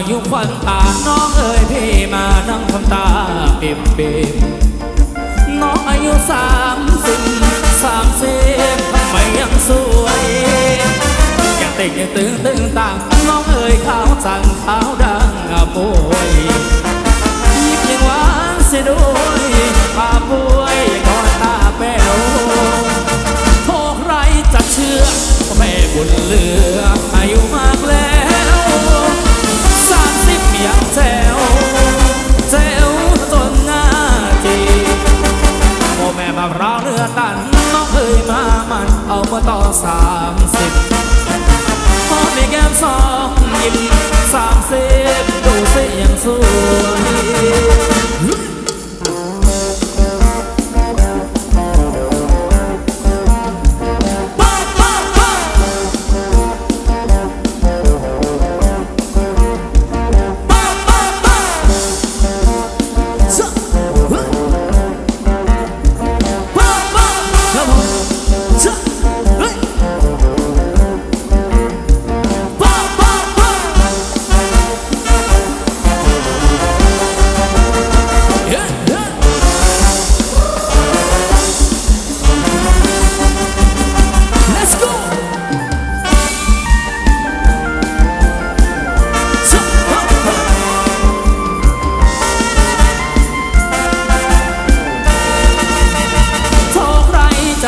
มายุควันตา น้องเอ๋ยพี่มานั่งทำตาปิบปิบน้องอายุสามสิบสามสิบทำไมยังสวยยังติดยังตึงตึงต่างน้องเอ๋ยขาวจังขาวดังอะโบยยิบยังหวานเสียด้วยปาป่วยก่อนตาแป้วโทษใครจะเชื่อแม่บุญเลือ เคยมามันเอามาต่อสามสิบพอมีแก้มสองยิ้มสามสิบดูสิยังสวย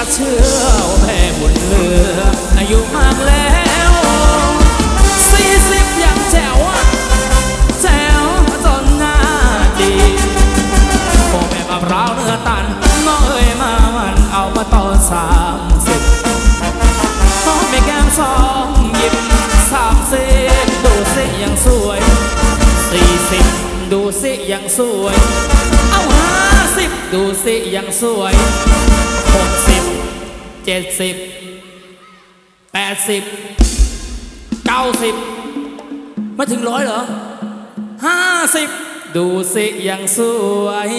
จะเชื่อว่าแม่บุญเหลืออายุมากแล้วสี่สิบยังแจ๋วแจ๋วจนหน้าดีพ่อแม่มะพร้าวเนื้อตันน้องเอ๋ยมามันเอามาต่อสามสิบพ่อแม่แก้มสองยิ้มสามสิบดูสิยังสวยสี่สิบดูสิยังสวย เอาห้าสิบดูสิยังสวยหกสิ เจ็ดสิบแปดสิบเก้าสิบไม่ถึงร้อยเหรอห้าสิบดูสิยังสวย